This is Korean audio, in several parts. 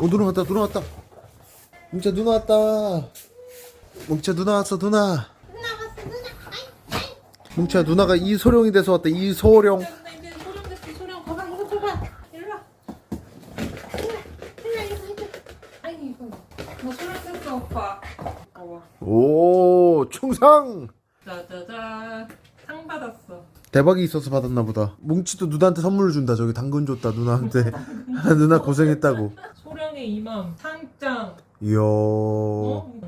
오 누나 왔다 누나 왔다. 뭉치야 누나 왔다. 뭉치야 누나 왔어 누나. 뭉치야 누나가 이소룡이 돼서 왔다 이소룡 나 이제 소령. 됐어 소령 가방 이거 줘봐 일로 와 일로 와 이거 이거 아니 이거 나 소령 됐어 오빠 봐봐 오 충상! 짜자잔 상 받았어 대박이 있어서 받았나 보다. 뭉치도 누나한테 선물을 준다. 저기 당근 줬다 누나한테. 누나 고생했다고 소령의 이맘 상장 이야.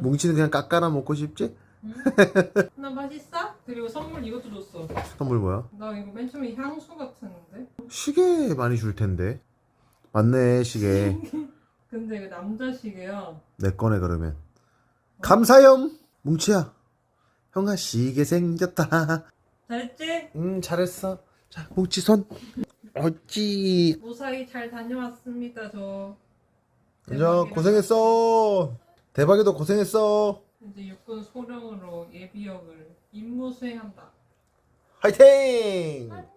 뭉치는 그냥 깎아나 먹고 싶지? 나 맛있어? 그리고 선물 이것도 줬어. 선물 뭐야? 나 이거 맨 처음에 향수 같았는데. 시계 많이 줄 텐데. 맞네 시계. 근데 이거 남자 시계야. 내 거네 그러면. 감사염 뭉치야 형아 시계 생겼다. 잘했지? 음 잘했어. 자 뭉치 손. 어찌. 무사히 잘 다녀왔습니다 저 자 대박이랑 고생했어. 대박이도 고생했어. 이제 육군 소령으로 예비역을 임무 수행한다. 화이팅! 안녕.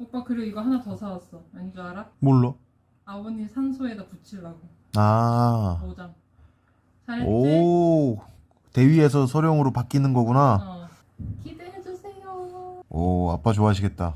오빠 그리고 이거 하나 더 사왔어. 왠줄 알아? 몰라 아버님 산소에다 붙이려고. 아. 모장. 잘했지? 오. 대위에서 소령으로 바뀌는 거구나. 어 기대해 주세요. 오 아빠 좋아하시겠다